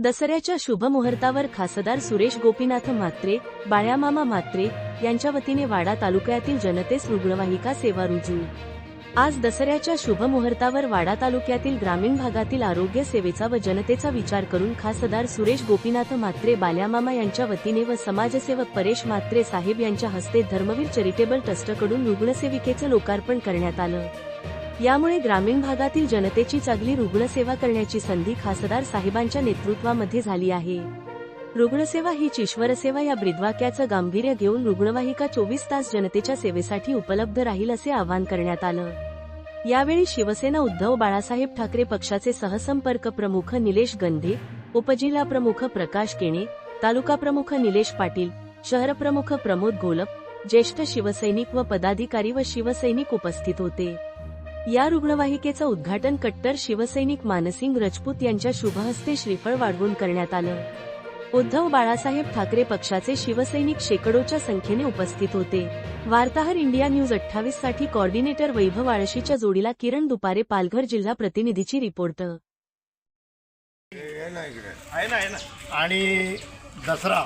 दसऱ्याच्या शुभमुहूर्तावर खासदार सुरेश गोपीनाथ म्हात्रे बाळ्यामामा म्हात्रे यांच्या वतीने वाडा तालुक्यातील जनतेस रुग्णवाहिका सेवा रुजू. आज दसऱ्याच्या शुभमुहूर्तावर वाडा तालुक्यातील ग्रामीण भागातील आरोग्य सेवेचा व जनतेचा विचार करून खासदार सुरेश गोपीनाथ म्हात्रे बाल्यामामा यांच्या वतीने व समाजसेवक परेश म्हात्रे साहेब यांच्या हस्ते धर्मवीर चॅरिटेबल ट्रस्टकडून रुग्णसेविकेचं लोकार्पण करण्यात आलं. यामुळे ग्रामीण भागातील जनतेची चांगली रुग्णसेवा करण्याची संधी खासदार साहेबांच्या नेतृत्वामध्ये झाली आहे. रुग्णसेवा ही ईश्वरसेवा या ब्रिद्वाक्याचं गांभीर्य घेऊन रुग्णवाहिका चोवीस तास जनतेच्या सेवेसाठी उपलब्ध राहील असे आवाहन करण्यात आलं. यावेळी शिवसेना उद्धव बाळासाहेब ठाकरे पक्षाचे सहसंपर्क प्रमुख निलेश गंधे उपजिल्हा प्रमुख प्रकाश केणे तालुका प्रमुख निलेश पाटील शहर प्रमुख प्रमोद गोलप ज्येष्ठ शिवसैनिक व पदाधिकारी व शिवसैनिक उपस्थित होते. या रुग्णवाहिकेचं उद्घाटन कट्टर शिवसैनिक मानसिंग रजपूत यांच्या शुभहस्ते श्रीफळ वाढवून करण्यात आलं. उद्धव बाळासाहेब ठाकरे पक्षाचे शिवसैनिक शेकडोच्या संख्येने उपस्थित होते. वार्ताहर इंडिया न्यूज अठ्ठावीससाठी कॉर्डिनेटर वैभव आळशीच्या जोडीला किरण दुपारे पालघर जिल्हा प्रतिनिधीची रिपोर्ट. आणि दसरा.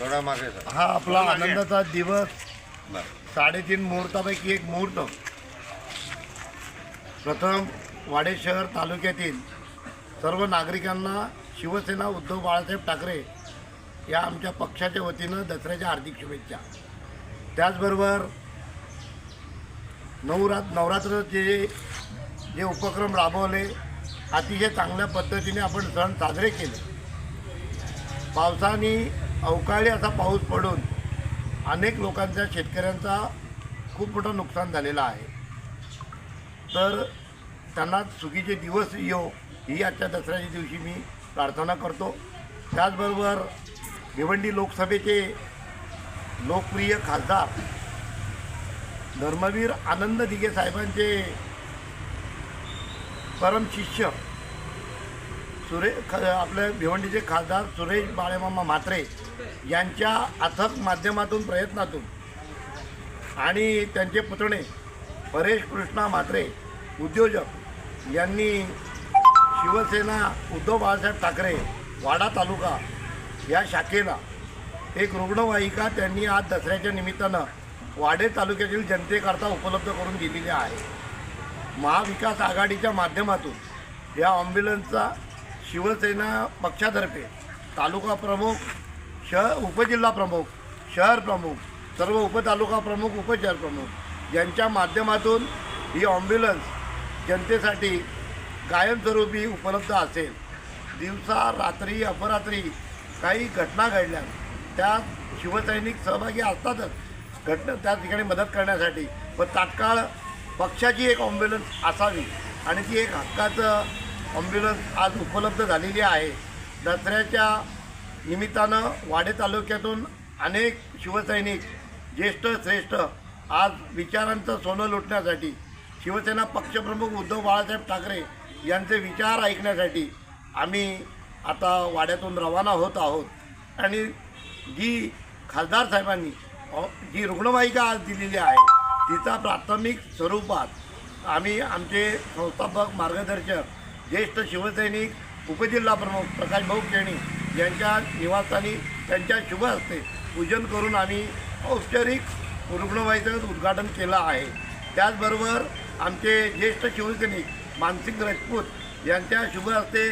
थोडा मागे सर हा आपला आनंदाचा दिवस. साडेतीन मुहूर्तापैकी एक मुहूर्त. प्रथम वाडे शहर तालुक्यातील सर्व नागरिकांना शिवसेना उद्धव बाळासाहेब ठाकरे या आमच्या पक्षाच्या वतीनं दसऱ्याच्या हार्दिक शुभेच्छा. त्याचबरोबर नवरात नवरात्रचे जे उपक्रम राबवले अतिशय चांगल्या पद्धतीने आपण सण साजरे केले. पावसाने अवकाळी असा पाऊस पडून अनेक लोकांच्या शेतकऱ्यांचा खूप मोठं नुकसान झालेलं आहे. तर त्यांना चुकीचे दिवस येऊ ही आजच्या दसऱ्याच्या दिवशी मी प्रार्थना करतो. त्याचबरोबर भिवंडी लोकसभेचे लोकप्रिय खासदार धर्मवीर आनंद दिघे साहेबांचे परम शिष्य सुरे ख आपल्या भिवंडीचे खासदार सुरेश बाळेमामा म्हात्रे यांच्या अथक माध्यमातून प्रयत्नातून आणि त्यांचे पुतणे परेश कृष्णा म्हात्रे उद्योजक यांनी शिवसेना उद्धव बाळासाहेब ठाकरे वाडा तालुका या शाखेला एक रुग्णवाहिका त्यांनी आज दसऱ्याच्या निमित्तानं वाडे तालुक्यातील जनतेकरता उपलब्ध करून दिलेली आहे. महाविकास आघाडीच्या माध्यमातून या ॲम्ब्युलन्सचा शिवसेना पक्षातर्फे तालुका प्रमुख शहर उपजिल्हा प्रमुख शहर प्रमुख सर्व उपतालुका प्रमुख उपशहर प्रमुख यांच्या माध्यमातून ही ॲम्ब्युलन्स जनतेसाठी कायमस्वरूपी उपलब्ध असेल. दिवसा रात्री अपरात्री काही घटना घडल्या. त्या शिवसैनिक सहभागी असतातच. घटना त्या ठिकाणी मदत करण्यासाठी. व तात्काळ पक्षाची एक ॲम्ब्युलन्स असावी आणि ती एक हक्काचं ॲम्ब्युलन्स आज उपलब्ध झालेली आहे. दसऱ्याच्या निमित्तानं वाडे तालुक्यातून अनेक शिवसैनिक ज्येष्ठ श्रेष्ठ आज विचारांचं सोनं लुटण्यासाठी शिवसेना पक्षप्रमुख उद्धव बाळासाहेब ठाकरे यांचे विचार ऐकण्यासाठी आम्ही आता वाड्यातून रवाना होत आहोत. आणि जी खासदार साहेबांनी जी रुग्णवाहिका आज दिलेली आहे तिचा प्राथमिक स्वरूपात आम्ही आमचे संस्थापक मार्गदर्शक ज्येष्ठ शिवसैनिक उपजिल्हाप्रमुख प्रकाश भाऊ केणी यांच्या निवासस्थानी त्यांच्या शुभ हस्ते पूजन करून आम्ही औपचारिक रुग्णवाहिकेचं उद्घाटन केलं आहे. त्याचबरोबर आमचे ज्येष्ठ शिवसैनिक मानसिंग राजपूत यांच्या शुभ हस्ते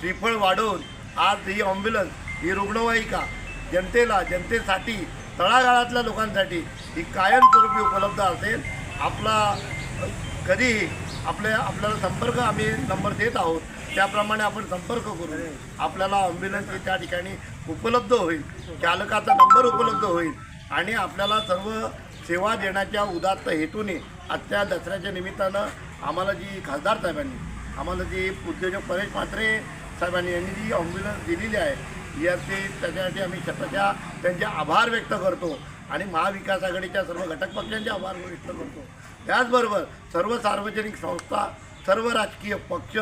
श्रीफळ वाढवून आज ही ॲम्ब्युलन्स ही रुग्णवाहिका जनतेला जनतेसाठी तळागाळातल्या लोकांसाठी ही कायमस्वरूपी उपलब्ध असेल. आपला कधीही आपल्या आपल्याला संपर्क आम्ही नंबर देत आहोत. त्याप्रमाणे आपण संपर्क करू आपल्याला ॲम्ब्युलन्स ही त्या ठिकाणी उपलब्ध होईल. चालकाचा नंबर उपलब्ध होईल. आणि आपल्याला सर्व सेवा देण्याच्या उदात्त हेतूने आजच्या दसऱ्याच्या निमित्तानं आम्हाला जी खासदार साहेबांनी आम्हाला जी उद्योजक परेश म्हात्रे साहेबांनी यांनी जी ॲम्ब्युलन्स दिलेली आहे याचे त्याच्यासाठी आम्ही स्वतःच्या त्यांचे आभार व्यक्त करतो आणि महाविकास आघाडीच्या सर्व घटक पक्षांचे आभार व्यक्त करतो. त्याचबरोबर सर्व सार्वजनिक संस्था सर्व राजकीय पक्ष